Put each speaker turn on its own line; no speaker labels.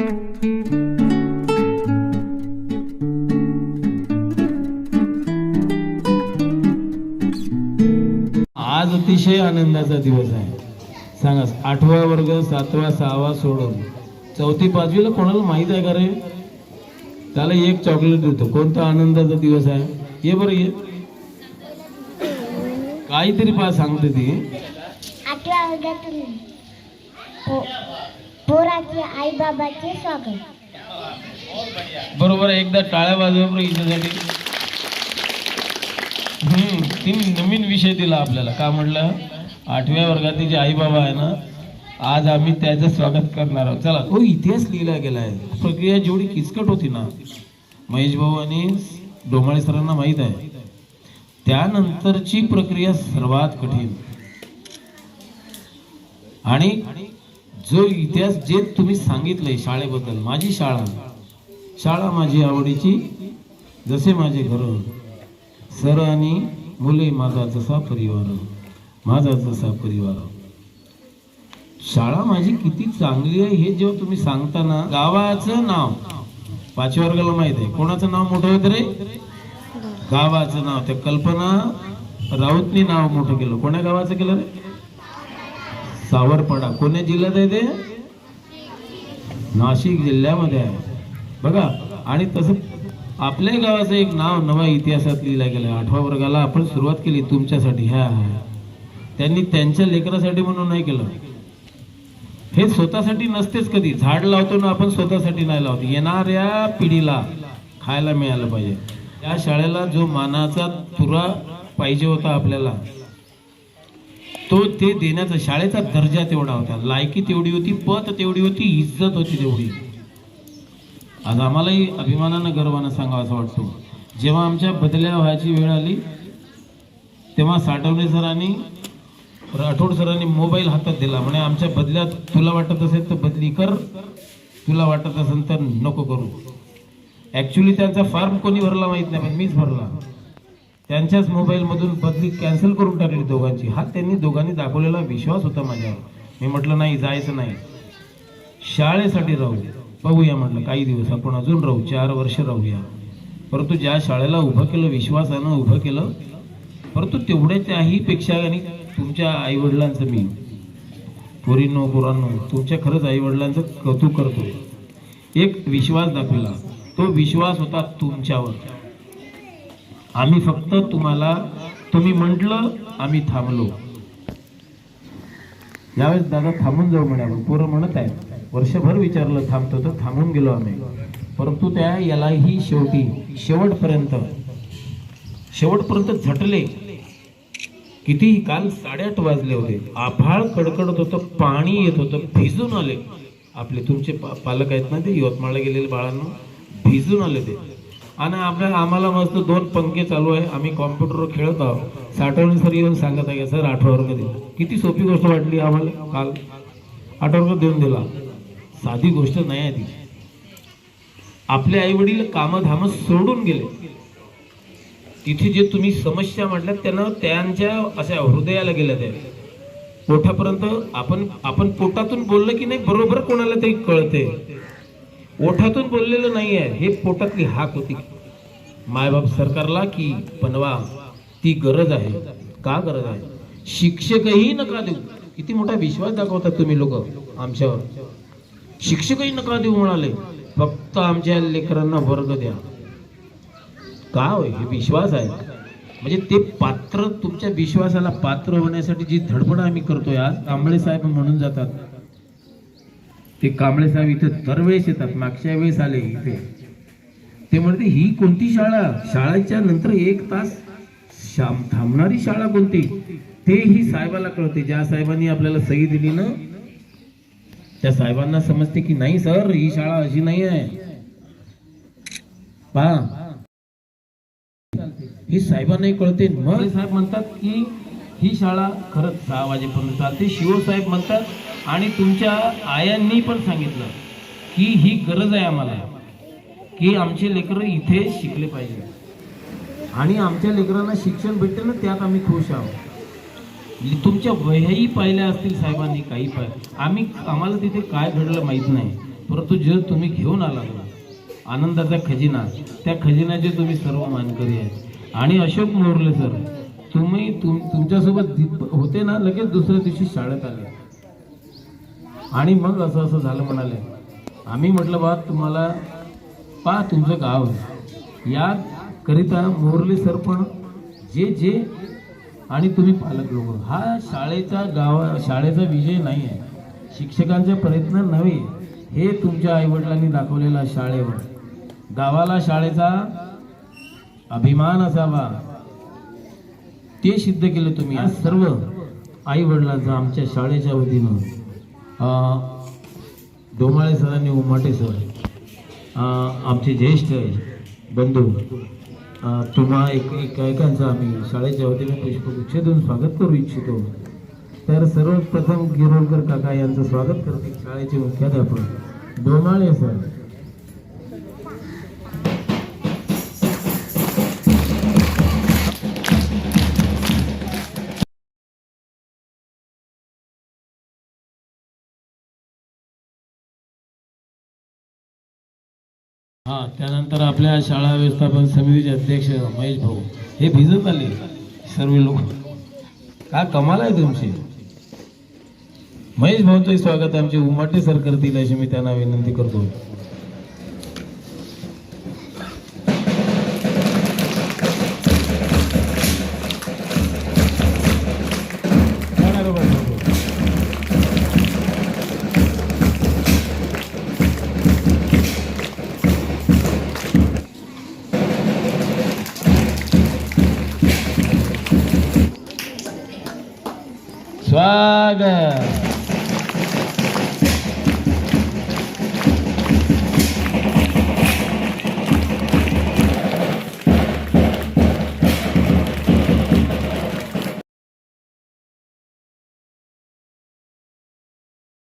आज अतिशय आनंदाचा दिवस आहे. सांगा आठवा वर्ग सातवा सहावा सोडून. चौथी पाचवीला कोणाला माहीत आहे का रे? त्याला एक चॉकलेट देतो. कोणता आनंदाचा दिवस आहे? ये बरं ये. काहीतरी पा सांगते ती.
हो. पोराचे आई बाबाचे स्वागत.
बरोबर एकदा टाळ्या वाजवा हिच्यासाठी हम्म तिने नवीन विषय दिला आपल्याला. का म्हटलं? आठव्या वर्गातील जे आई बाबा आहे ना आज आम्ही त्याचं स्वागत करणार आहोत. चला. हो इतिहास लिहिला गेला आहे प्रक्रिया जेवढी किचकट होती ना महेश भाऊ आणि डोमाळे सरांना माहीत आहे. त्यानंतरची प्रक्रिया सर्वात कठीण. आणि जो इतिहास जे तुम्ही सांगितलंय शाळेबद्दल माझी शाळा शाळा माझी आवडीची जसे माझे घर सर आणि मुले माझा जसा परिवार माझा जसा परिवार शाळा माझी किती चांगली आहे हे जेव्हा तुम्ही सांगताना गावाचं नाव पाचव्या वर्गाला माहीत आहे कोणाचं नाव मोठं होतं रे? गावाचं नाव त्या कल्पना राऊतनी नाव मोठं केलं. कोण्या गावाचं केलं रे? सावरपाडा. कोण्या जिल्ह्यात आहे ते? नाशिक जिल्ह्यामध्ये आहे. बघा आणि तसं आपल्या गावाचं एक नाव नवा इतिहासात लिहिलं गेलं आठव्या वर्गाला आपण सुरुवात केली तुमच्यासाठी. ह्या ह्या. त्यांनी त्यांच्या लेकरासाठी म्हणून नाही केलं. हे स्वतःसाठी नसतेच कधी. झाड लावतो ना आपण स्वतःसाठी नाही लावतो. येणाऱ्या पिढीला खायला मिळालं पाहिजे. या शाळेला जो मानाचा तुरा पाहिजे होता आपल्याला तो ते देण्याचा शाळेचा दर्जा तेवढा होता. लायकी तेवढी होती पत तेवढी होती इज्जत होती तेवढी. आज आम्हालाही अभिमानानं गर्वानं सांगावं असं वाटतो. जेव्हा आमच्या बदल्या व्हायची वेळ आली तेव्हा साठवणे सरांनी राठोड सरांनी मोबाईल हातात दिला. म्हणे आमच्या बदल्यात तुला वाटत असेल तर बदली कर. तुला वाटत असेल तर नको करू. ॲक्च्युली त्यांचा फॉर्म कोणी भरला माहीत नाही पण मीच भरला. त्यांच्याच मोबाईलमधून बदली कॅन्सल करून टाकली दोघांची. हा त्यांनी दोघांनी दाखवलेला विश्वास होता माझ्यावर. मी म्हटलं नाही जायचं नाही. शाळेसाठी राहू बघूया म्हटलं काही दिवस आपण अजून राहू. चार वर्ष राहूया. परंतु ज्या शाळेला उभं केलं विश्वासानं उभं केलं परंतु तेवढ्याच्याही पेक्षा आणि तुमच्या आईवडिलांचं मी पोरींनो पोरांनो तुमच्या खरंच आईवडिलांचं कौतुक करतो. एक विश्वास दाखवला. तो विश्वास होता तुमच्यावर. आम्ही फक्त तुम्हाला तुम्ही म्हटलं आम्ही थांबलो. यावेळेस दादा थांबून जाऊ म्हणे पोरं म्हणत आहे वर्षभर विचारलं थांबतो तर थांबून गेलो आम्ही. परंतु त्या यालाही शेवटी शेवटपर्यंत शेवटपर्यंत झटले. किती काल साडेआठ वाजले होते. आभाळ कडकडत होतं पाणी येत होतं भिजून आले. आपले तुमचे पालक आहेत ना ते यवतमाळला गेलेले बाळांना भिजून आले ते. आणि आपल्या आम्हाला मस्त दोन पंखे चालू आहे. आम्ही कॉम्प्युटरवर खेळत आहोत. साठवण सर येऊन सांगत आहे सर आठवा वर्ग दिला. किती सोपी गोष्ट वाटली आम्हाला काल. आठवा वर्ग देऊन दिला. साधी गोष्ट नाही आहे ती. आपले आई वडील कामं सोडून गेले. तिथे जे तुम्ही समस्या म्हटल्यात त्यांना त्यांच्या अशा हृदयाला गेल्या त्या. पोटापर्यंत आपण आपण पोटातून बोललं की नाही बरोबर कोणाला ते कळते ओठातून बोललेलं नाही आहे हे पोटातली हाक होती. मायबाप सरकारला की बनवा ती गरज आहे. का गरज आहे? शिक्षकही नका देऊ. किती मोठा विश्वास दाखवतात तुम्ही लोक आमच्यावर. शिक्षकही नका देऊ म्हणाले. फक्त आमच्या लेकरांना वर्ग द्या. का होय हे विश्वास आहे. म्हणजे ते पात्र तुमच्या विश्वासाला पात्र होण्यासाठी जी धडपड आम्ही करतोय आज कांबळे साहेब म्हणून जातात. ते कांबळे साहेब इथे दरवेळेस येतात. मागच्या वेळेस आले इथे. ते म्हणते ही कोणती शाळा? शाळेच्या नंतर एक तास शाम थांबणारी शाळा कोणती? ते ही साहेबाला कळते. ज्या साहेबांनी आपल्याला सही दिली ना त्या साहेबांना समजते की नाही सर ही शाळा अशी नाही आहे. पहा. ही साहेबांनाही कळते. मग साहेब म्हणतात की ही शाळा खरंच सहा वाजेपर्यंत चालते. शिवसाहेब म्हणतात आणि तुमच्या आयांनी पण सांगितलं की ही गरज आहे आम्हाला की आमचे लेकरं इथे शिकले पाहिजे. आणि आमच्या लेकरांना शिक्षण भेटते ना त्यात आम्ही खुश आहोत. म्हणजे तुमच्या वह्याही पाहिल्या असतील साहेबांनी काही पाहिलं आम्ही आम्हाला तिथे काय घडलं माहीत नाही. परंतु जे तुम्ही घेऊन आला आनंदाचा खजिना त्या खजिन्याचे तुम्ही सर्व मानकरी आहेत. आणि अशोक मोरले सर तुम्ही तुम तुमच्यासोबत होते ना लगेच दुसऱ्या दिवशी शाळेत आले. आणि मग असं असं झालं म्हणाले. आम्ही म्हटलं बा तुम्हाला पा तुमचं गाव आहे. याकरिता मोरले सरपण जे जे आणि तुम्ही पालक लोक. हा शाळेचा गावा शाळेचा विजय नाही आहे. शिक्षकांचे प्रयत्न नव्हे. हे तुमच्या आईवडिलांनी दाखवलेला शाळेवर. गावाला शाळेचा अभिमान असावा. ते सिद्ध केलं तुम्ही. आज सर्व आईवडिलांचा आमच्या शाळेच्या वतीनं. अं, डोमाळे सरांनी उमाटे सर आमचे ज्येष्ठ बंधू तुम्हा एक एकांचं आम्ही शाळेच्या वतीने पुष्पगुच्छ देऊन स्वागत करू इच्छितो. तर सर्वप्रथम गिरोडकर काका यांचं स्वागत करते शाळेचे मुख्याध्यापक डोमाळे सर. हा त्यानंतर आपल्या शाळा व्यवस्थापन समितीचे अध्यक्ष महेश भाऊ. हे भिजत आले सर्व लोक. का कमाल आहे तुमची? महेश भाऊचं स्वागत आमचे उमाटे सर करतील अशी मी त्यांना विनंती करतो. स्वागत